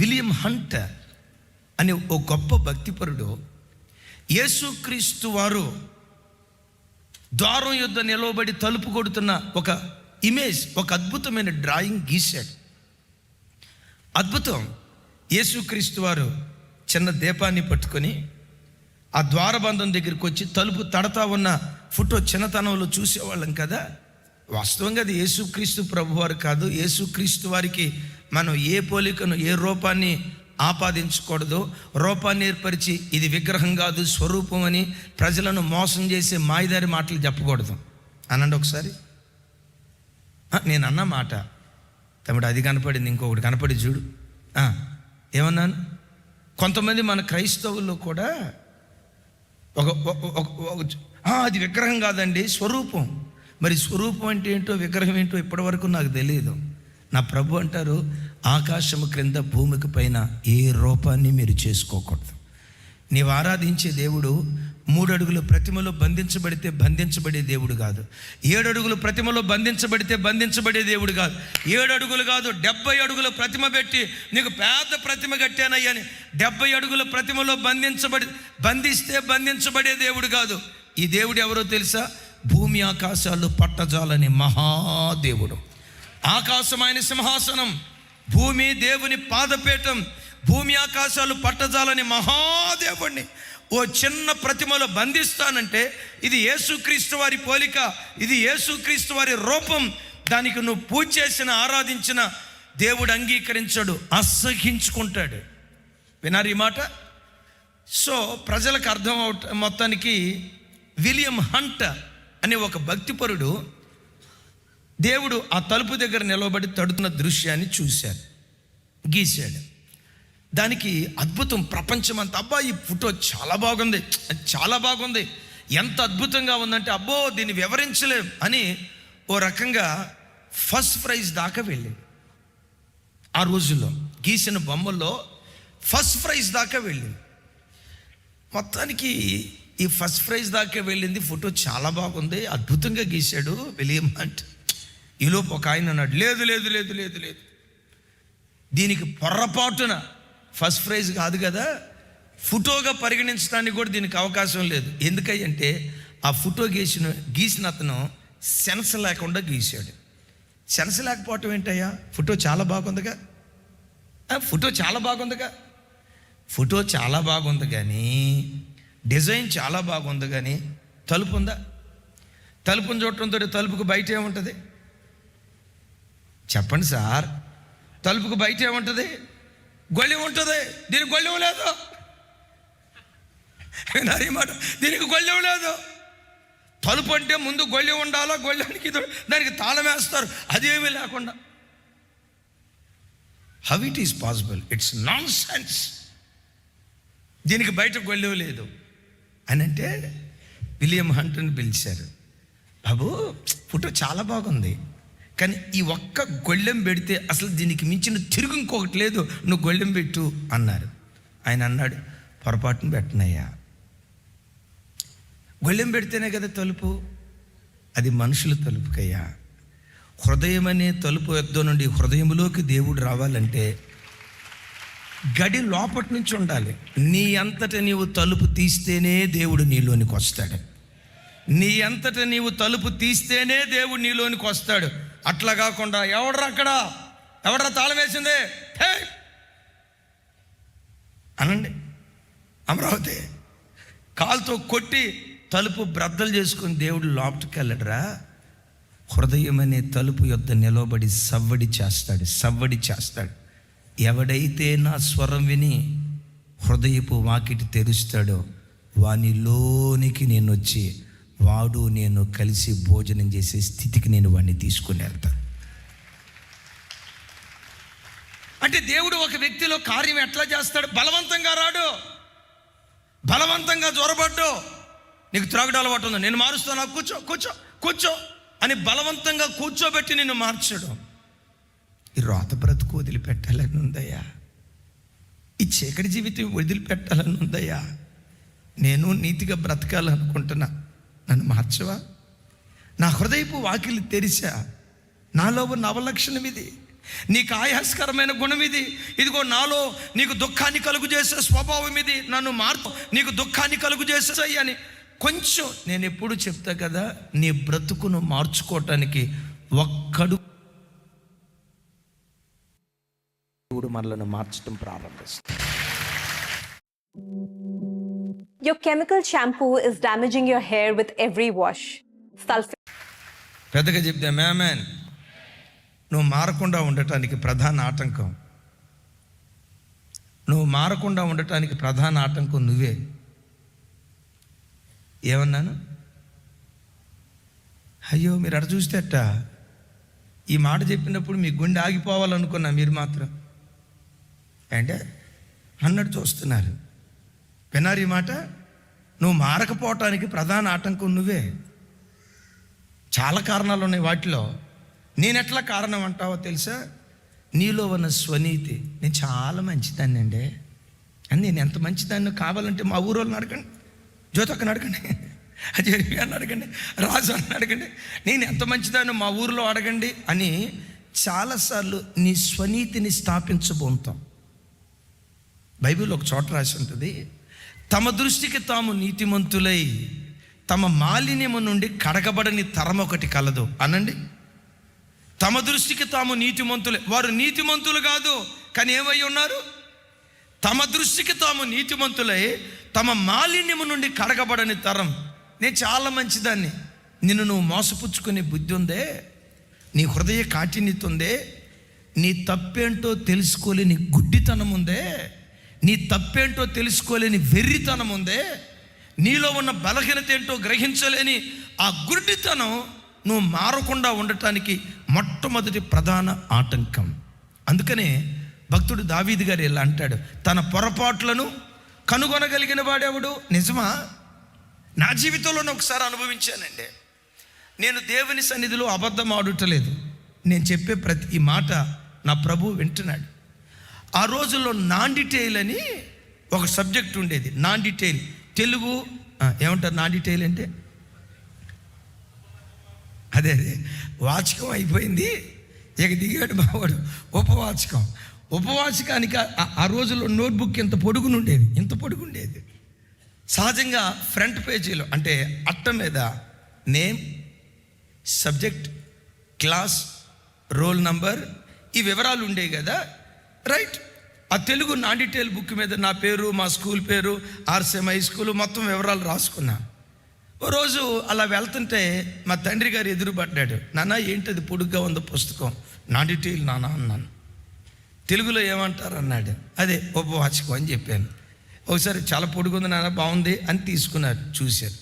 William hunt అనే ఓ గొప్ప భక్తిపరుడు యేసుక్రీస్తు వారు ద్వారం యుద్ధ నిలవబడి తలుపు కొడుతున్న ఒక ఇమేజ్ ఒక అద్భుతమైన డ్రాయింగ్ గీశాడు. అద్భుతం. యేసుక్రీస్తు వారు చిన్న దీపాన్ని పట్టుకొని ఆ ద్వారబంధం దగ్గరికి వచ్చి తలుపు తడతా ఉన్న ఫోటో చిన్నతనంలో చూసేవాళ్ళం కదా? వాస్తవంగా అది యేసుక్రీస్తు ప్రభువారు కాదు. యేసుక్రీస్తు వారికి మనం ఏ పోలికను ఏ రూపాన్ని ఆపాదించకూడదు. రూపాన్ని ఏర్పరిచి ఇది విగ్రహం కాదు స్వరూపం అని ప్రజలను మోసం చేసే మాయదారి మాటలు చెప్పకూడదు. అనండి ఒకసారి. నేను అన్న మాట. తమ్ముడు అది కనపడింది ఇంకొకటి కనపడి చూడు. ఏమన్నాను? కొంతమంది మన క్రైస్తవుల్లో కూడా ఒక అది విగ్రహం కాదండి స్వరూపం. మరి స్వరూపం అంటే ఏంటో విగ్రహం ఏంటో ఇప్పటివరకు నాకు తెలియదు నా ప్రభు అంటారు ఆకాశము క్రింద భూమికి పైన ఏ రూపాన్ని మీరు చేసుకోకూడదు. నీవు ఆరాధించే దేవుడు మూడు ప్రతిమలో బంధించబడితే బంధించబడే దేవుడు కాదు. ఏడు అడుగులు ప్రతిమలో బంధించబడితే బంధించబడే దేవుడు కాదు. ఏడు అడుగులు కాదు డెబ్బై అడుగుల ప్రతిమ పెట్టి నీకు పెద్ద ప్రతిమ కట్టానయ్యని డెబ్బై అడుగుల ప్రతిమలో బంధించబడి బంధిస్తే బంధించబడే దేవుడు కాదు. ఈ దేవుడు ఎవరో తెలుసా? భూమి ఆకాశాలు పట్టజాలని మహాదేవుడు. ఆకాశం ఆయన సింహాసనం భూమి దేవుని పాదపీఠం భూమి ఆకాశాలు పట్టజాలని మహాదేవుణ్ణి. ఓ చిన్న ప్రతిమలో బంధిస్తానంటే ఇది యేసుక్రీస్తు వారి పోలిక ఇది యేసుక్రీస్తు వారి రూపం. దానికి నువ్వు పూజ చేసిన ఆరాధించిన దేవుడు అంగీకరించడు అసహించుకుంటాడు. వినారు ఈ మాట? సో ప్రజలకు అర్థం అవట మొత్తానికి విలియం హంట్ అనే ఒక భక్తిపరుడు దేవుడు ఆ తలుపు దగ్గర నిలబడి తడుతున్న దృశ్యాన్ని చూశాడు. గీశాడు. దానికి అద్భుతం ప్రపంచమంతా అబ్బా ఈ ఫోటో చాలా బాగుంది చాలా బాగుంది ఎంత అద్భుతంగా ఉందంటే అబ్బో దీన్ని వివరించలేం అని ఓ రకంగా ఫస్ట్ ప్రైజ్ దాకా వెళ్ళింది ఆ రోజుల్లో గీసిన బొమ్మల్లో ఫస్ట్ ప్రైజ్ దాకా వెళ్ళింది మొత్తానికి ఈ ఫస్ట్ ప్రైజ్ దాకా వెళ్ళింది ఫోటో చాలా బాగుంది అద్భుతంగా గీశాడు విలియం హంట్. ఈలోపు ఒక ఆయన అన్నాడు లేదు లేదు లేదు లేదు లేదు. దీనికి పొర్రపాటున ఫస్ట్ ప్రైజ్ కాదు కదా. ఫోటోగా పరిగణించడానికి కూడా దీనికి అవకాశం లేదు. ఎందుకంటే ఆ ఫోటో గీసిన గీసిన అతను సెన్స్ లేకుండా గీశాడు. సెన్స్ లేకపోవటం ఏంటయ్యా? ఫోటో చాలా బాగుందిగా. ఫోటో చాలా బాగుందిగా. ఫోటో చాలా బాగుంది కానీ డిజైన్ చాలా బాగుంది కానీ తలుపు ఉందా? తలుపుని చూడటంతో తలుపుకు బయట ఏముంటుంది? చెప్పండి సార్. తలుపుకు బయట ఏముంటుంది? గొళ్ళెం ఉంటుంది. దీనికి గొళ్ళెం లేదు. విన్నారా ఈ మాట. దీనికి గొళ్ళెం లేదు. తలుపు అంటే ముందు గొళ్ళెం ఉండాలా? గొళ్ళెనికి దానికి తాళం వేస్తారు. అదేమీ లేకుండా. How it is possible it's nonsense దీనికి బయట గొళ్ళెం లేదు. అని అంటే విలియం హంట్ని పిలిచారు. బాబు ఫోటో చాలా బాగుంది. కానీ ఈ ఒక్క గొళ్ళెం పెడితే అసలు దీనికి మించిన తిరుగు ఇంకొకటి లేదు. నువ్వు గొళ్ళెం పెట్టు అన్నారు. ఆయన అన్నాడు పొరపాటును పెట్టనయ్యా. గొళ్ళెం పెడితేనే కదా తలుపు? అది మనుషుల తలుపుకయ్యా. హృదయం అనే తలుపు యొద్ద నుండి హృదయంలోకి దేవుడు రావాలంటే గడి లోపటి నుంచి ఉండాలి. నీ అంతట నీవు తలుపు తీస్తేనే దేవుడు నీలోనికి వస్తాడు. నీ అంతట నీవు తలుపు తీస్తేనే దేవుడు నీలోనికి వస్తాడు. అట్లా కాకుండా ఎవడ్రా అక్కడ? ఎవడ్రా తాళం వేసింది? హే! అనండి. అమరావతి. కాలుతో కొట్టి తలుపు బ్రద్దలు చేసుకుని దేవుడు లోపలికి వెళ్ళడరా? హృదయం అనే తలుపు యొద్ద నిలబడి సవ్వడి చేస్తాడు సవ్వడి చేస్తాడు. ఎవడైతే నా స్వరం విని హృదయపు వాకిటి తెరుస్తాడో వానిలోనికి నేను వచ్చి వాడు నేను కలిసి భోజనం చేసే స్థితికి నేను వాడిని తీసుకుని వెళ్తాను. అంటే దేవుడు ఒక వ్యక్తిలో కార్యం ఎట్లా చేస్తాడు? బలవంతంగా రాడు. బలవంతంగా జ్వరపడ్డు. నీకు త్రాగుడు అలవాటు ఉంది. నేను మారుస్తాను? కూర్చో కూర్చో కూర్చో అని బలవంతంగా కూర్చోబెట్టి నిన్ను మార్చడం. ఈ రోత బ్రతుకు వదిలిపెట్టాలని ఉందయ్యా. ఈ చీకటి జీవితం వదిలిపెట్టాలని ఉందయ్యా. నేను నీతిగా బ్రతకాలనుకుంటున్నా. నన్ను మార్చవా? నా హృదయపు వాకిలి తెరిచా? నాలో ఉన్న అవలక్షణం ఇది. నీకు ఆయాస్కరమైన గుణం ఇది. ఇదిగో నాలో నీకు దుఃఖాన్ని కలుగు చేసే స్వభావం ఇది. నన్ను మార్పు నీకు దుఃఖాన్ని కలుగు చేసేసాయి అని. కొంచెం నేను ఎప్పుడు చెప్తా కదా నీ బ్రతుకును మార్చుకోవటానికి ఒక్కడు దేవుడు మనలను మార్చడం ప్రారంభిస్తాడు. Your chemical shampoo is damaging your hair with every wash. Sulfate పెద్దగా చెప్తే మేమేన్ నువ్వు మారకుండా ఉండటానికి ప్రధాన ఆటంకం. నువ్వు మారకుండా ఉండటానికి ప్రధాన ఆటంకం నువ్వే. ఏమన్నాను? అయ్యో మీరు అడ చూస్తే ఈ మాట చెప్పినప్పుడు మీ గుండె ఆగిపోవాలనుకున్నా మీరు మాత్రం. అంటే అన్నట్టు చూస్తున్నారు. విన్నారు ఈ మాట నువ్వు మారకపోవటానికి ప్రధాన ఆటంకం నువ్వే. చాలా కారణాలు ఉన్నాయి వాటిలో. నేను ఎట్లా కారణం అంటావో తెలుసా? నీలో ఉన్న స్వనీతి. నేను చాలా మంచిదాన్ని అండి. అని నేను ఎంత మంచిదాన్ని కావాలంటే మా ఊరోళ్ళని అడగండి. జ్యోతక్కని అడగండి. అజయ్ అని అడగండి. రాజు అని అడగండి. నేను ఎంత మంచిదాన్ని మా ఊరిలో అడగండి అని చాలాసార్లు నీ స్వనీతిని స్థాపించబోతాం. బైబిల్ ఒక చోట రాసి ఉంటుంది తమ దృష్టికి తాము నీతిమంతులై తమ మాలిన్యము నుండి కడగబడని తరం ఒకటి కలదు. అనండి? తమ దృష్టికి తాము నీతిమంతులే వారు నీతిమంతులు కాదు కానీ ఏమై ఉన్నారు? తమ దృష్టికి తాము నీతిమంతులై తమ మాలిన్యము నుండి కడగబడని తరం. నేను చాలా మంచిదాన్ని. నిన్ను నువ్వు మోసపుచ్చుకునే బుద్ధి ఉందే? నీ హృదయ కాఠిన్యత ఉందే? నీ తప్పేంటో తెలుసుకోలేని గుడ్డితనం ఉందే? నీ తప్పేంటో తెలుసుకోలేని వెర్రితనం ఉందే. నీలో ఉన్న బలహీనత ఏంటో గ్రహించలేని ఆ గుడ్డితనం నువ్వు మారకుండా ఉండటానికి మొట్టమొదటి ప్రధాన ఆటంకం. అందుకనే భక్తుడు దావీది గారు ఇలా అంటాడు తన పొరపాట్లను కనుగొనగలిగిన వాడెవడు? నిజమా? నా జీవితంలోనే ఒకసారి అనుభవించానండి. నేను దేవుని సన్నిధిలో అబద్ధం ఆడుటలేదు. నేను చెప్పే ప్రతి ఈ మాట నా ప్రభు వింటున్నాడు. ఆ రోజుల్లో నాన్ డీటెయిల్ అని ఒక సబ్జెక్ట్ ఉండేది. నాన్ డీటెయిల్ తెలుగు ఏమంటారు నాన్ డీటెయిల్ అంటే? అదే అదే. వాచకం అయిపోయింది. ఇక దిగాడు బావాడు ఉపవాచకం. ఉపవాచకానికి ఆ- ఆ రోజుల్లో నోట్బుక్ ఇంత పొడుగునుండేది. ఇంత పొడుగుండేది. సహజంగా ఫ్రంట్ పేజీలో అంటే అట్ట మీద name subject class roll number ఈ వివరాలు ఉండేవి కదా. రైట్ ఆ తెలుగు నా డీటెయిల్ బుక్ మీద నా పేరు మా స్కూల్ పేరు ఆర్సీఎం హై స్కూల్ మొత్తం వివరాలు రాసుకున్నా. ఓ రోజు అలా వెళ్తుంటే మా తండ్రి గారు ఎదురుపడ్డాడు. నాన్న ఏంటది పొడుగ్గా ఉంది పుస్తకం? నా డీటెయిల్ నాన్న అన్నాను. తెలుగులో ఏమంటారు అన్నాడు అదే ఉపవాచకం అని చెప్పాను. ఒకసారి చాలా పొడుగుంది నాన్న బాగుంది అని తీసుకున్నారు చూశారు.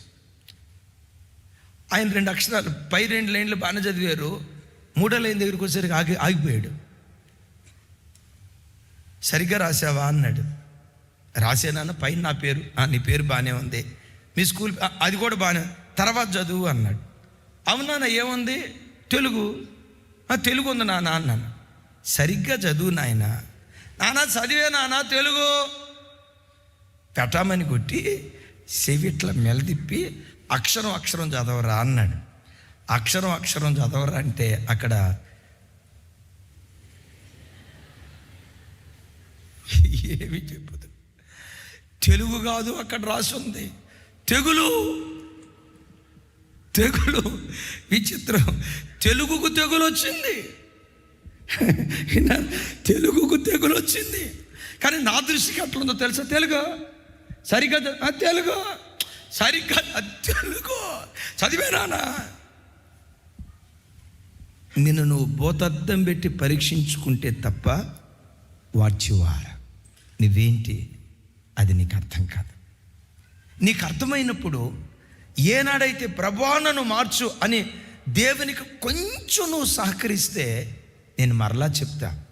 ఆయన రెండు అక్షరాలు పై రెండు లైన్లు బాగానే చదివారు. మూడో లైన్ దగ్గరికి వచ్చేసరికి ఆగి ఆగిపోయాడు. సరిగ్గా రాసావా అన్నాడు. రాసేనాన్న పైన నా పేరు "ఆ, నీ పేరు బాగానే ఉంది. మీ స్కూల్ అది కూడా బాగానే తర్వాత చదువు అన్నాడు. అవునాన్న ఏముంది? తెలుగు. తెలుగు ఉంది నాన్న అన్నాను. సరిగ్గా చదువు నాయన. నాన్న చదివే నాన్న తెలుగు. పెట్టామని కొట్టి చెవిట్ల మెలదిప్పి అక్షరం అక్షరం చదవరా అన్నాడు. అక్షరం అక్షరం చదవరా అంటే అక్కడ ఏమి చెప్పదు. తెలుగు కాదు అక్కడ రాసి ఉంది. తెగులు తెగులు విచిత్రం. తెలుగుకు తెగులు వచ్చింది. తెలుగుకు తెగులు వచ్చింది. కానీ నా దృష్టికి అట్లుందో తెలుసా? తెలుగు. సరిగ్గా తెలుగు. సరిగ్గా తెలుగు. చదివేనానా నిన్ను నువ్వు బోతద్దం పెట్టి పరీక్షించుకుంటే తప్ప వాడ్చివార నువ్వేంటి? అది నీకు అర్థం కాదు. నీకు అర్థమైనప్పుడు ఏనాడైతే ప్రభానను మార్చు అని దేవునికి కొంచెం నువ్వు సహకరిస్తే నేను మరలా చెప్తా.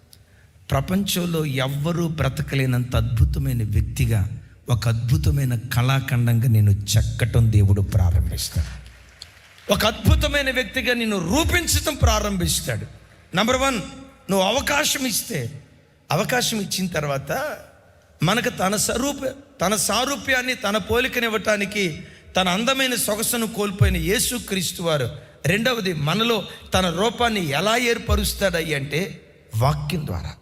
ప్రపంచంలో ఎవ్వరూ బ్రతకలేనంత అద్భుతమైన వ్యక్తిగా ఒక అద్భుతమైన కళాఖండంగా నేను చెక్కటం దేవుడు ప్రారంభిస్తాడు. ఒక అద్భుతమైన వ్యక్తిగా నిన్ను రూపించటం ప్రారంభిస్తాడు. నంబర్ వన్ నువ్వు అవకాశం ఇస్తే అవకాశం ఇచ్చిన తర్వాత మనకు తన స్వరూప తన సారూప్యాన్ని తన పోలికనివ్వటానికి తన అందమైన సొగసును కోల్పోయిన యేసుక్రీస్తు వారు. రెండవది మనలో తన రూపాన్ని ఎలా ఏర్పరుస్తాడయ్యి అంటే వాక్యం ద్వారా.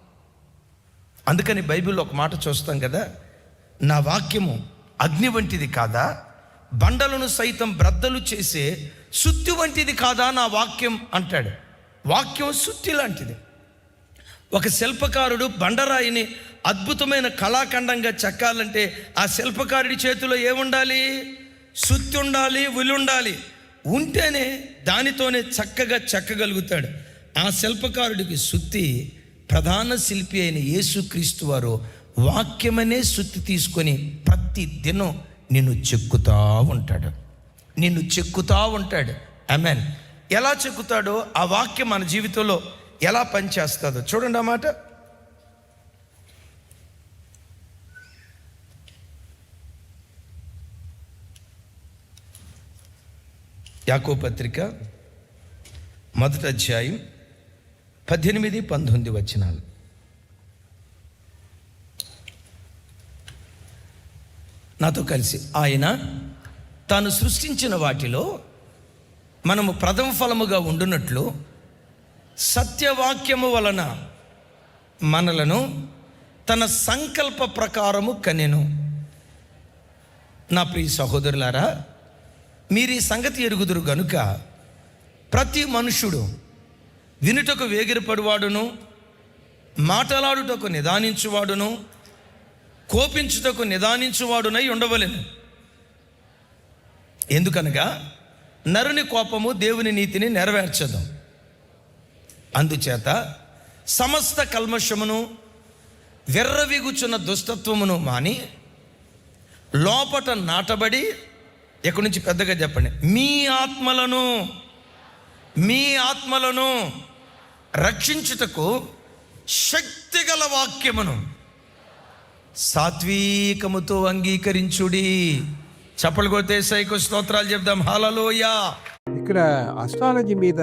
అందుకని బైబిల్లో ఒక మాట చూస్తాం కదా నా వాక్యము అగ్ని వంటిది కాదా? బండలను సైతం బ్రద్దలు చేసే సుత్తి వంటిది కాదా నా వాక్యం అంటాడు. వాక్యం సుత్తి లాంటిది. ఒక శిల్పకారుడు బండరాయిని అద్భుతమైన కళాఖండంగా చెక్కాలంటే ఆ శిల్పకారుడి చేతిలో ఏముండాలి? శుద్ధి ఉండాలి ఉండాలి ఉంటేనే దానితోనే చక్కగా చెక్కగలుగుతాడు. ఆ శిల్పకారుడికి శుద్ధి ప్రధాన శిల్పి అయిన యేసుక్రీస్తు వారు వాక్యమనే సుత్తి తీసుకొని ప్రతి దినం నిన్ను చెక్కుతా ఉంటాడు. నిన్ను చెక్కుతా ఉంటాడు. అమెన్ ఎలా చెక్కుతాడో ఆ వాక్యం మన జీవితంలో ఎలా పనిచేస్తుందో చూడండి అన్నమాట యాకో పత్రిక మొదటి అధ్యాయం పద్దెనిమిది పంతొమ్మిది వచనాలు. నాతో కలిసి ఆయన తాను సృష్టించిన వాటిలో మనము ప్రథమ ఫలముగా ఉండునట్లు సత్యవాక్యము వలన మనలను తన సంకల్ప ప్రకారము కనెను. నా ప్రియ సహోదరులారా మీరు ఈ సంగతి ఎరుగుదురు గనుక ప్రతి మనుషుడు వినుటకు వేగిరపడువాడును మాటలాడుటకు నిదానించువాడును కోపించుటకు నిదానించువాడునై ఉండవలేను. ఎందుకనగా నరుని కోపము దేవుని నీతిని నెరవేర్చదు. అందుచేత సమస్త కల్మషమును వెర్రవిగుచున్న దుష్టత్వమును మాని లోపట నాటబడి ఎక్కడి నుంచి పెద్దగా చెప్పండి. మీ ఆత్మలను మీ ఆత్మలను రక్షించుటకు శక్తిగల వాక్యమును సాత్వికముతో అంగీకరించుడి. చప్పలు కొడితే సైకు స్తోత్రాలు చెప్దాం. హలలోయ ఇక్కడ అస్ట్రాలజీ మీద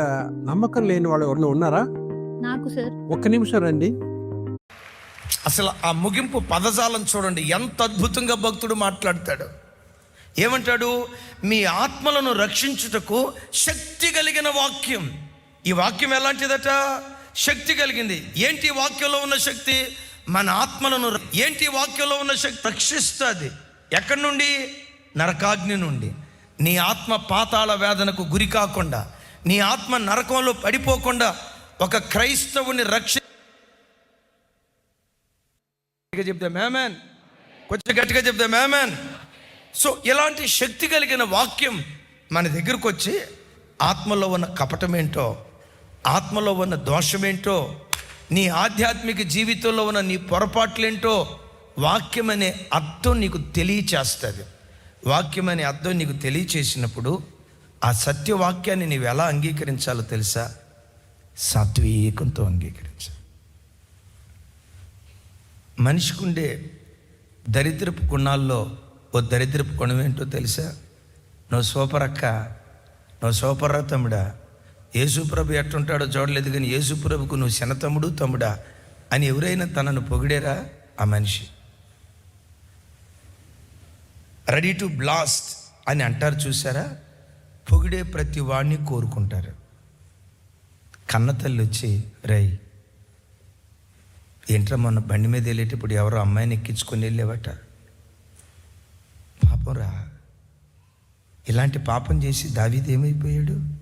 నమ్మకం లేని వాళ్ళు ఎవరైనా ఉన్నారా? నాకు సార్. ఒక్క నిమిషం రండి. అసలు ఆ ముగింపు పదజాలం చూడండి. ఎంత అద్భుతంగా భక్తుడు మాట్లాడతాడు. ఏమంటాడు? మీ ఆత్మలను రక్షించుటకు శక్తి కలిగిన వాక్యం. ఈ వాక్యం ఎలాంటిదట? శక్తి కలిగింది. ఏంటి వాక్యంలో ఉన్న శక్తి? మన ఆత్మలను ఏంటి వాక్యంలో ఉన్న శక్తి? రక్షిస్తుంది. ఎక్కడి నుండి? నరకాగ్ని నుండి. నీ ఆత్మ పాతాళ వేదనకు గురి కాకుండా నీ ఆత్మ నరకంలో పడిపోకుండా ఒక క్రైస్తవుని రక్షి గట్టిగా చెప్తే మేమేన్. కొంచెం గట్టిగా చెప్తే మేమేన్. సో ఇలాంటి శక్తి కలిగిన వాక్యం మన దగ్గరకు వచ్చి ఆత్మలో ఉన్న కపటమేంటో ఆత్మలో ఉన్న దోషమేంటో నీ ఆధ్యాత్మిక జీవితంలో ఉన్న నీ పొరపాట్లేంటో వాక్యం అనే అర్థం నీకు తెలియచేస్తుంది. వాక్యం అనే అర్థం నీకు తెలియచేసినప్పుడు ఆ సత్యవాక్యాన్ని నీవు ఎలా అంగీకరించాలో తెలుసా? సాత్వికంతో అంగీకరించాలి మనిషికి ఉండే దరిద్రపు గుణాల్లో ఓ దరిద్రపు గుణం ఏంటో తెలుసా? నువ్వు సూపర్ అక్క. నువ్వు సూపర్ రా తమ్ముడా. యేసుప్రభు ఎట్టుంటాడో చూడలేదు కానీ యేసుప్రభుకు నువ్వు చిన్న తమ్ముడు తమ్ముడా అని ఎవరైనా తనను పొగిడేరా? ఆ మనిషి. రెడీ టు బ్లాస్ట్ అని అంటారు చూసారా? పొగిడే ప్రతి వాడిని కోరుకుంటారు. కన్నతల్లి వచ్చి రై ఏంట్రా మొన్న బండి మీద వెళ్ళేటప్పుడు ఎవరో అమ్మాయిని ఎక్కించుకొని వెళ్ళేవట? పాపం రా. ఇలాంటి పాపం చేసి దావీది ఏమైపోయాడు?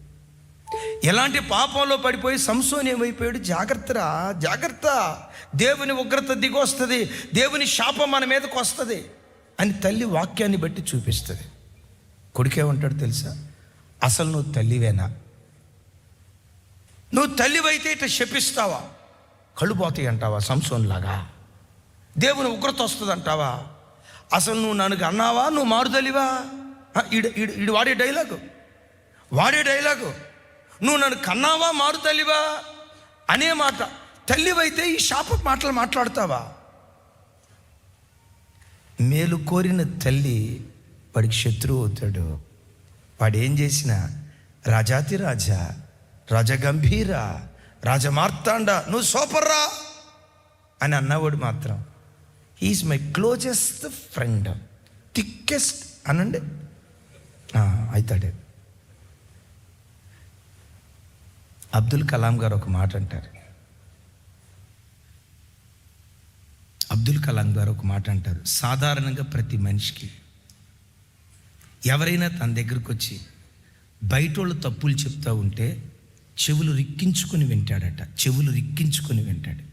ఎలాంటి పాపంలో పడిపోయి సంసోన్ ఏమైపోయాడు? జాగ్రత్తరా జాగ్రత్త. దేవుని ఉగ్రత దిగొస్తుంది దేవుని శాపం మన మీదకి వస్తుంది అని తల్లి వాక్యాన్ని బట్టి చూపిస్తుంది. కొడుకేమంటాడు తెలుసా? అసలు నువ్వు తల్లివేనా? నువ్వు తల్లివైతే ఇట్లా శపిస్తావా? కళ్ళు పోతాయి అంటావా సంసోన్ లాగా దేవుని ఉగ్రత వస్తుంది అంటావా అసలు నువ్వు నన్ను అన్నావా? నువ్వు మారుదలివా ఈడు ఈడు ఈడు వాడే డైలాగు. వాడే డైలాగు. నువ్వు నన్ను కన్నావా మారుతలివా? అనే మాట. తల్లివైతే ఈ శాప మాటలు మాట్లాడతావా? మేలు కోరిన తల్లి వాడికి శత్రువు అవుతాడు. వాడు ఏం చేసినా? రాజాతి రాజా రాజగంభీర రాజమార్తాండ నువ్వు సూపర్రా అని అన్నవాడు మాత్రం. Is my closest friend thickest అనండి. అవుతాడే అబ్దుల్ కలాం గారు ఒక మాట అంటారు. అబ్దుల్ కలాం గారు ఒక మాట అంటారు. సాధారణంగా ప్రతి మనిషికి ఎవరైనా తన దగ్గరకు వచ్చి బయట వాళ్ళు తప్పులు చెప్తూ ఉంటే చెవులు రిక్కించుకొని వింటాడట. చెవులు రిక్కించుకొని వింటాడు.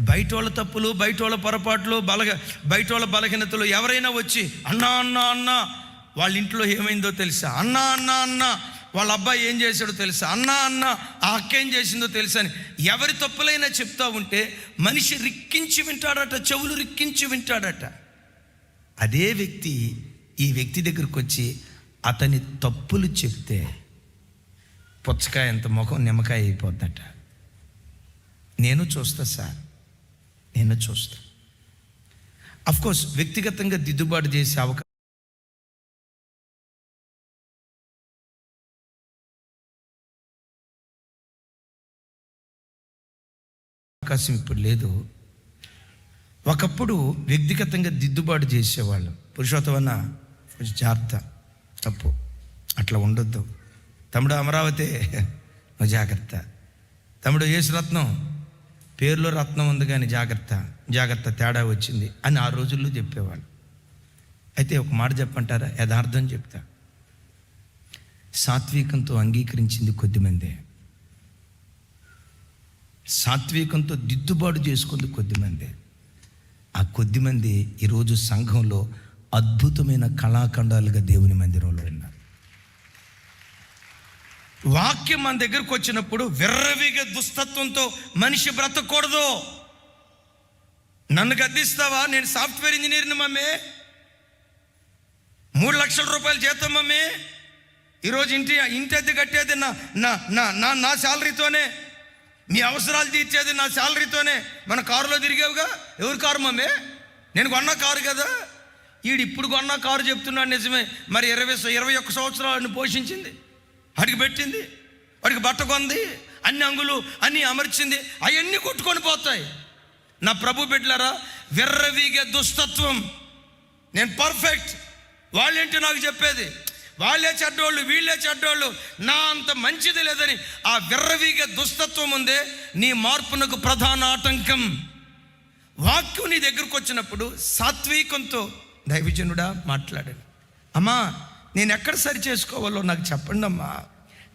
బయట వాళ్ళ తప్పులు బయట వాళ్ళ పొరపాట్లు బలగ బయట వాళ్ళ బలహీనతలు ఎవరైనా వచ్చి అన్నా అన్నా అన్నా వాళ్ళ ఇంట్లో ఏమైందో తెలుసా? అన్నా అన్నా అన్నా వాళ్ళ అబ్బాయి ఏం చేశాడో తెలుసా? అన్నా అన్న ఆ అక్క ఏం చేసిందో తెలుసా అని ఎవరి తప్పులైనా చెప్తా ఉంటే మనిషి రిక్కించి వింటాడట చెవులు రిక్కించి వింటాడట. అదే వ్యక్తి ఈ వ్యక్తి దగ్గరకు వచ్చి అతని తప్పులు చెప్తే పుచ్చకాయ ఎంత ముఖం నిమ్మకాయ అయిపోద్దట. నేను చూస్తా సార్. నేను చూస్తా. కోర్స్ వ్యక్తిగతంగా దిద్దుబాటు చేసే అవకాశం అవకాశం ఇప్పుడు లేదు. ఒకప్పుడు వ్యక్తిగతంగా దిద్దుబాటు చేసేవాళ్ళు. పురుషోత్తమన్న కొంచెం జాగ్రత్త తప్పు. అట్లా ఉండొద్దు. తమ్ముడు అమరావతి నువ్వు జాగ్రత్త. తమ్ముడు యేసు రత్నం పేరులో రత్నం ఉంది కానీ జాగ్రత్త జాగ్రత్త తేడా వచ్చింది అని ఆ రోజుల్లో చెప్పేవాళ్ళు. అయితే ఒక మాట చెప్పంటారా యథార్థం చెప్తా. సాత్వికంతో అంగీకరించింది కొద్దిమందే. సాత్వికంతో దిద్దుబాటు చేసుకుంది కొద్దిమందే. ఆ కొద్దిమంది ఈరోజు సంఘంలో అద్భుతమైన కళాఖండాలుగా దేవుని మందిరంలో ఉన్నారు వాక్యం మన దగ్గరకు వచ్చినప్పుడు విర్రవిగా దుస్తత్వంతో మనిషి బ్రతకూడదు. నన్ను గద్దిస్తావా? నేను సాఫ్ట్వేర్ ఇంజనీర్ని మమ్మీ. మూడు లక్షల రూపాయలు జీతం మమ్మీ. ఈరోజు ఇంటి ఇంటి అద్దె కట్టేది నా నా నా నా నా శాలరీతోనే. మీ అవసరాలు తీర్చేది నా శాలరీతోనే. మన కారులో తిరిగావుగా? ఎవరి కారు మమ్మీ? నేను కొన్న కారు కదా. ఈడు ఇప్పుడు కొన్న కారు చెప్తున్నాడు నిజమే. మరి ఇరవై ఇరవై ఒక్క సంవత్సరాలను పోషించింది. వాడికి పెట్టింది వాడికి బట్ట కొంది అన్ని అంగులు అన్ని అమర్చింది అవన్నీ కొట్టుకొని పోతాయి. నా ప్రభు బిడ్డలారా విర్రవీగే దుస్తత్వం. నేను పర్ఫెక్ట్ వాళ్ళేంటి నాకు చెప్పేది? వాళ్ళే చెడ్డోళ్ళు వీళ్ళే చెడ్డోళ్ళు. నా అంత మంచిది లేదని ఆ విర్రవీగే దుస్తత్వం ఉందే నీ మార్పునకు ప్రధాన ఆటంకం. వాక్యం నీ దగ్గరకు వచ్చినప్పుడు సాత్వికంతో దైవజనుడా మాట్లాడాడు. అమ్మా నేను ఎక్కడ సరి చేసుకోవాలో నాకు చెప్పండి అమ్మా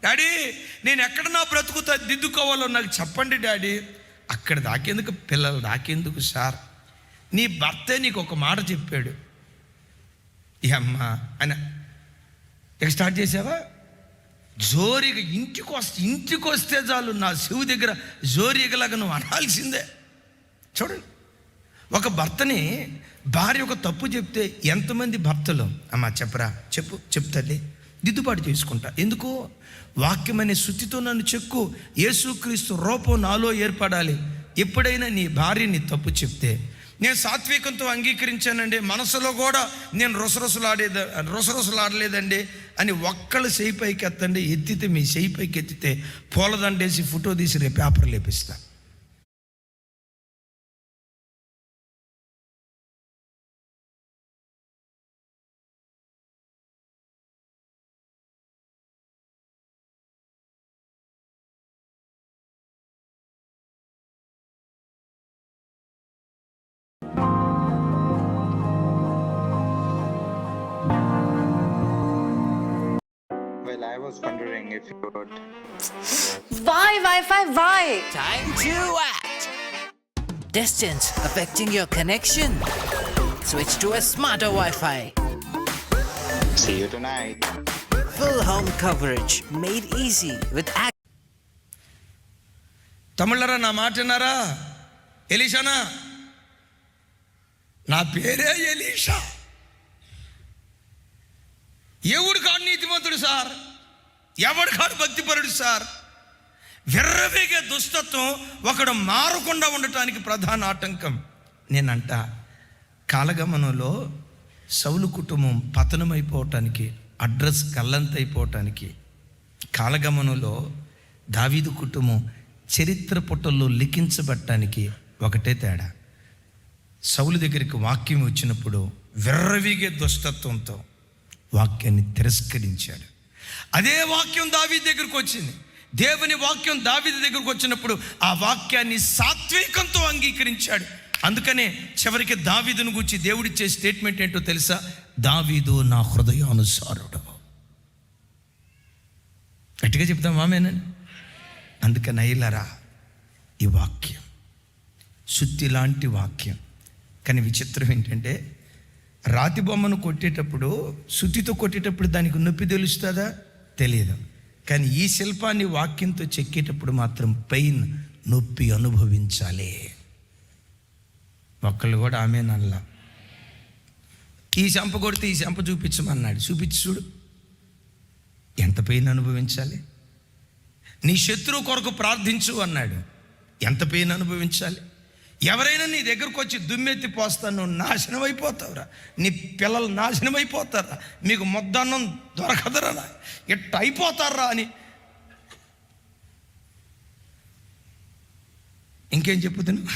డాడీ నేను ఎక్కడ నా బ్రతుకుతా దిద్దుకోవాలో నాకు చెప్పండి డాడీ. అక్కడ దాకేందుకు పిల్లలు దాకేందుకు సార్? నీ భర్తే నీకు ఒక మాట చెప్పాడు. ఈ అమ్మా అని. ఇక స్టార్ట్ చేసావా? జోరిగా ఇంటికి వస్తే ఇంటికి వస్తే చాలు నా శివు దగ్గర జోరిగలాగా నువ్వు అనాల్సిందే. చూడండి. ఒక భర్తని భార్య ఒక తప్పు చెప్తే ఎంతమంది భర్తలు? అమ్మా చెప్పరా? చెప్పు చెప్తాలే దిద్దుబాటు చేసుకుంటా. ఎందుకు? వాక్యం అనే శుద్ధితో నన్ను చెక్కు. యేసుక్రీస్తు రూపం నాలో ఏర్పడాలి. ఎప్పుడైనా నీ భార్యని తప్పు చెప్తే. నేను సాత్వికంతో అంగీకరించానండి. మనసులో కూడా నేను రొసరొసలాడేద రొసరొసలాడలేదండి అని ఒక్కళ్ళు చేయి పైకి ఎత్తండి ఎత్తితే మీ చేయి పైకి ఎత్తితే పూలదండేసి ఫోటో తీసి రేపు paper లేపిస్తా. was wondering if you would. Why, Wi Fi, why? Time to act! Distance affecting your connection? Switch to a smarter Wi Fi. See you tonight. Full home coverage made easy with Act. తమిళరా నా మాట విన్నారా ఎలీషానా నా పేరే Elisha ఎవడు కాడు నీతిమంతుడు sir ఎవడు కాడు భక్తిపరుడు సార్? విర్రవేగే దుస్తత్వం ఒకడు మారకుండా ఉండటానికి ప్రధాన ఆటంకం. నేనంట కాలగమనంలో సౌలు కుటుంబం పతనమైపోవటానికి అడ్రస్ కళ్ళంతైపోవటానికి కాలగమనంలో దావీదు కుటుంబం చరిత్ర పుటల్లో లిఖించబట్టానికి ఒకటే తేడా. సౌలు దగ్గరికి వాక్యం వచ్చినప్పుడు విర్రవీగే దుష్టత్వంతో వాక్యాన్ని తిరస్కరించాడు. అదే వాక్యం దావీ దగ్గరకు వచ్చింది. దేవుని వాక్యం దావీ దగ్గరకు వచ్చినప్పుడు ఆ వాక్యాన్ని సాత్వికంతో అంగీకరించాడు. అందుకనే చివరికి దావీదును గురించి దేవుడిచ్చే స్టేట్మెంట్ ఏంటో తెలుసా? దావీదు నా హృదయానుసారుడు. గట్టిగా చెప్తాం ఆమెనని అందుకని అయ్యలరా ఈ వాక్యం శుద్ధి లాంటి వాక్యం. కానీ విచిత్రం ఏంటంటే రాతి బొమ్మను కొట్టేటప్పుడు శుతితో కొట్టేటప్పుడు దానికి నొప్పి తెలుస్తుందా? తెలియదు. కానీ ఈ శిల్పాన్ని వాక్యంతో చెక్కేటప్పుడు మాత్రం పెయిన్ నొప్పి అనుభవించాలి. ఒక్కళ్ళు కూడా ఆమె నల్ల. ఈ చెంప కొడితే ఈ చెంప చూపించమన్నాడు. చూపించి చూడు. ఎంత పెయిన్ అనుభవించాలి? నీ శత్రువు కొరకు ప్రార్థించు అన్నాడు. ఎంత పెయిన్ అనుభవించాలి? ఎవరైనా నీ దగ్గరకు వచ్చి దుమ్మెత్తి పోస్తాను నువ్వు నాశనం అయిపోతావురా నీ పిల్లలు నాశనం అయిపోతారా మీకు మొద్దన్నం దొరకదురా ఎట్ట అయిపోతారా అని. ఇంకేం చెప్పుతాను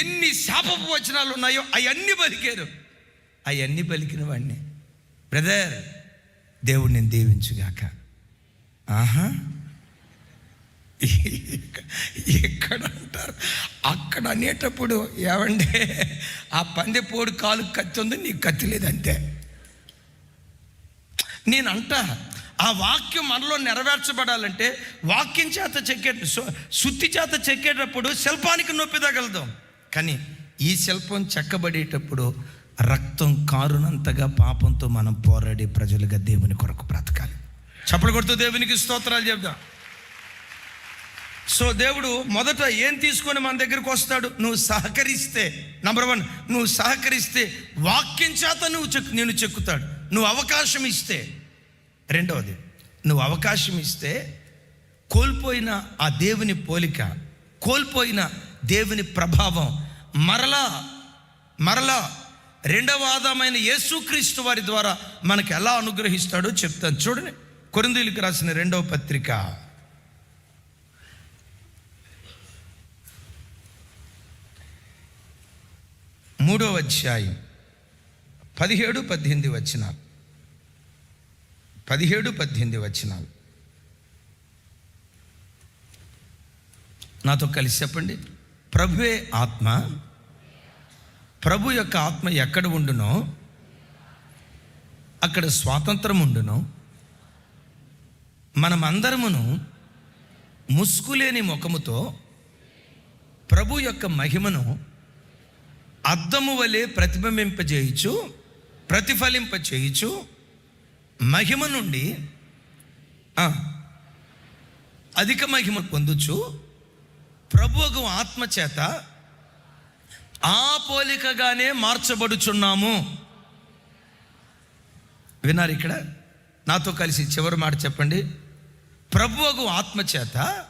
ఎన్ని శాపపు వచనాలు ఉన్నాయో అవన్నీ పలికారు. అవన్నీ పలికిన వాడిని. బ్రదర్ దేవుడు నేను దీవించుగాక. ఆహా. ఎక్కడ అంటారు అక్కడ అనేటప్పుడు ఏమంటే ఆ పందిపోడు కాలు కత్తి ఉంది నీకు కత్తి లేదంతే నేను అంటా ఆ వాక్యం మనలో నెరవేర్చబడాలంటే వాక్యం చేత చెక్కే శుద్ధి చేత చెక్కేటప్పుడు శిల్పానికి నొప్పి తగలదాం. కానీ ఈ శిల్పం చెక్కబడేటప్పుడు రక్తం కారునంతగా పాపంతో మనం పోరాడే ప్రజలుగా దేవుని కొరకు బ్రతకాలి. చప్పలు కొడుతూ దేవునికి స్తోత్రాలు చెప్దాం. సో దేవుడు మొదట ఏం తీసుకొని మన దగ్గరికి వస్తాడు? నువ్వు సహకరిస్తే. నంబర్ వన్ నువ్వు సహకరిస్తే వాక్యం చేత నువ్వు చెక్ నేను చెక్కుతాడు. నువ్వు అవకాశం ఇస్తే. రెండవది నువ్వు అవకాశం ఇస్తే కోల్పోయిన ఆ దేవుని పోలిక కోల్పోయిన దేవుని ప్రభావం మరలా మరలా రెండవ ఆదామైన యేసుక్రీస్తు వారి ద్వారా మనకు ఎలా అనుగ్రహిస్తాడో చెప్తాను. చూడండి కొరిందీలకు రాసిన రెండవ పత్రిక. మూడవ అధ్యాయం. పదిహేడు పద్దెనిమిది వచనాలు. పదిహేడు పద్దెనిమిది వచనాలు. నాతో కలిసి చెప్పండి. ప్రభువే ఆత్మ. ప్రభు యొక్క ఆత్మ ఎక్కడ ఉండునో అక్కడ స్వాతంత్రం ఉండును మనమందరమును ముసుగులేని ముఖముతో ప్రభు యొక్క మహిమను అద్దము వలె ప్రతిబింబింపజేయచ్చు ప్రతిఫలింప చేయుచు మహిమ నుండి అధిక మహిమ పొందుచు ప్రభువుకు ఆత్మ చేత ఆ పోలికగానే మార్చబడుచున్నాము. విన్నారు ఇక్కడ? నాతో కలిసి చివరి మాట చెప్పండి. ప్రభువుకు ఆత్మ చేత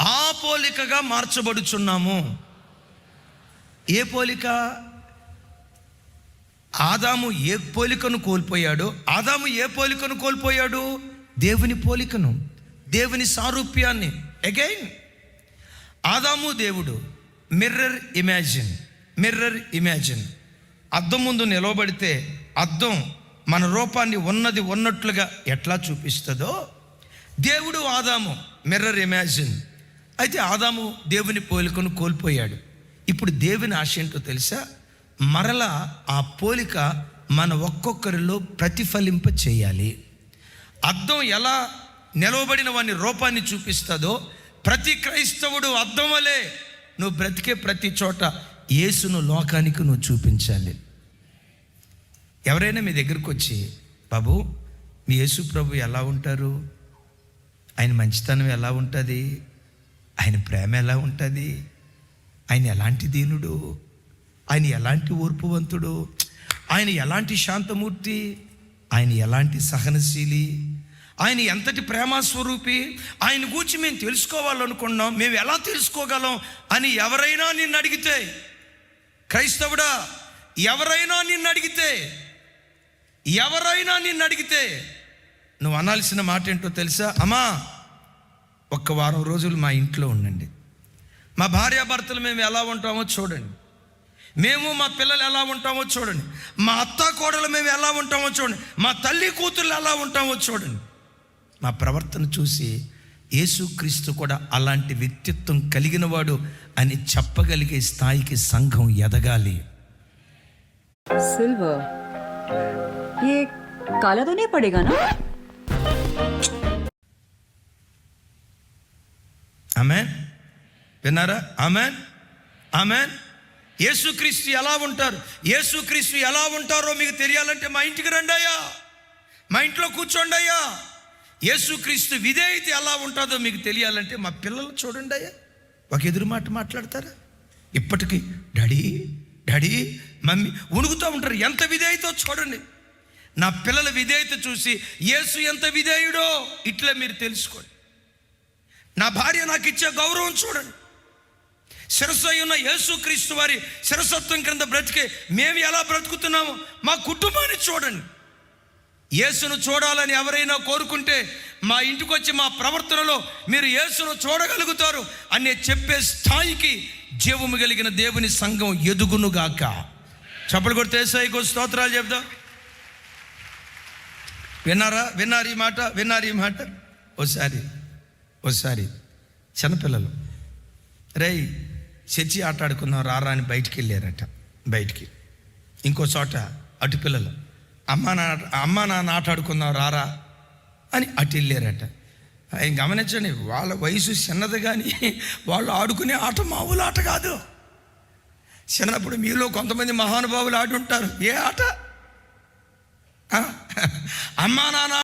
ఆ పోలికగా మార్చబడుచున్నాము. ఏ పోలిక? ఆదాము ఏ పోలికను కోల్పోయాడు ఆదాము ఏ పోలికను కోల్పోయాడు? దేవుని పోలికను దేవుని సారూప్యాన్ని. అగైన్ ఆదాము దేవుడు మిర్రర్ ఇమాజిన్ మిర్రర్ ఇమాజిన్ అద్దం ముందు నిలవబడితే అద్దం మన రూపాన్ని ఉన్నది ఉన్నట్లుగా ఎట్లా చూపిస్తుందో దేవుడు ఆదాము మిర్రర్ ఇమాజిన్ అయితే ఆదాము దేవుని పోలికను కోల్పోయాడు. ఇప్పుడు దేవుని ఆశ ఏంటో తెలుసా? మరలా ఆ పోలిక మన ఒక్కొక్కరిలో ప్రతిఫలింప చేయాలి. అద్దం ఎలా నిలవబడిన వాని రూపాన్ని చూపిస్తుందో ప్రతి క్రైస్తవుడు అద్దం వలె నువ్వు బ్రతికే ప్రతి చోట యేసును లోకానికి నువ్వు చూపించాలి. ఎవరైనా మీ దగ్గరకు వచ్చి బాబు మీ యేసు ప్రభు ఎలా ఉంటారు? ఆయన మంచితనం ఎలా ఉంటుంది? ఆయన ప్రేమ ఎలా ఉంటుంది? ఆయన ఎలాంటి దీనుడు? ఆయన ఎలాంటి ఓర్పువంతుడు? ఆయన ఎలాంటి శాంతమూర్తి? ఆయన ఎలాంటి సహనశీలి? ఆయన ఎంతటి ప్రేమస్వరూపి? ఆయన గురించి మేము తెలుసుకోవాలనుకున్నాం మేము ఎలా తెలుసుకోగలం అని ఎవరైనా నిన్ను అడిగితే? క్రైస్తవుడా ఎవరైనా నిన్ను అడిగితే? ఎవరైనా నిన్ను అడిగితే? నువ్వు అనాల్సిన మాట ఏంటో తెలుసా? అమ్మా ఒక్క వారం రోజులు మా ఇంట్లో ఉండండి. మా భార్యాభర్తలు మేము ఎలా ఉంటామో చూడండి. మేము మా పిల్లలు ఎలా ఉంటామో చూడండి. మా అత్త కోడలు మేము ఎలా ఉంటామో చూడండి. మా తల్లి కూతుర్లు ఎలా ఉంటామో చూడండి. మా ప్రవర్తన చూసి యేసుక్రీస్తు కూడా అలాంటి వ్యక్తిత్వం కలిగినవాడు అని చెప్పగలిగే స్థాయికి సంఘం ఎదగాలి. ఆమె విన్నారా? ఆమెన్. ఆమెన్. యేసుక్రీస్తు ఎలా ఉంటారు? యేసుక్రీస్తు ఎలా ఉంటారో మీకు తెలియాలంటే మా ఇంటికి రండి అయ్యా. మా ఇంట్లో కూర్చోండి అయ్యా. యేసుక్రీస్తు విధేయత ఎలా ఉంటుందో మీకు తెలియాలంటే మా పిల్లలు చూడండి అయ్యా. ఒక ఎదురు మాట మాట్లాడతారా? ఇప్పటికీ డాడీ డాడీ మమ్మీ ఉణుకుతూ ఉంటారు. ఎంత విధేయతో చూడండి. నా పిల్లల విధేయత చూసి యేసు ఎంత విధేయుడో ఇట్లా మీరు తెలుసుకోండి. నా భార్య నాకు ఇచ్చే గౌరవం చూడండి. శిరస్సు అయి ఉన్న యేసుక్రీస్తు వారి శిరసత్వం క్రింద బ్రతికే మేము ఎలా బ్రతుకుతున్నాము మా కుటుంబాన్ని చూడండి. యేసును చూడాలని ఎవరైనా కోరుకుంటే మా ఇంటికి వచ్చి మా ప్రవర్తనలో మీరు యేసును చూడగలుగుతారు అనే చెప్పే స్థాయికి జీవము కలిగిన దేవుని సంఘం ఎదుగునుగాక చప్పలు కొడితే సాయికు స్తోత్రాలు చెప్దాం విన్నారా? విన్నారు ఈ మాట? విన్నారు ఈ మాట? ఓసారి ఓసారి. చిన్నపిల్లలు. రేయ్ చర్చి ఆట ఆడుకుందాం రారా అని బయటికి వెళ్ళారట. బయటికి. ఇంకో చోట అటు పిల్లలు అమ్మ నాన్న అమ్మ నాన్న ఆట ఆడుకుందాం రారా అని అటు వెళ్ళారట. ఆయన గమనించండి వాళ్ళ వయసు చిన్నది కానీ వాళ్ళు ఆడుకునే ఆట మామూలు ఆట కాదు. చిన్నప్పుడు మీలో కొంతమంది మహానుభావులు ఆడుంటారు. ఏ ఆట? అమ్మా నాన్న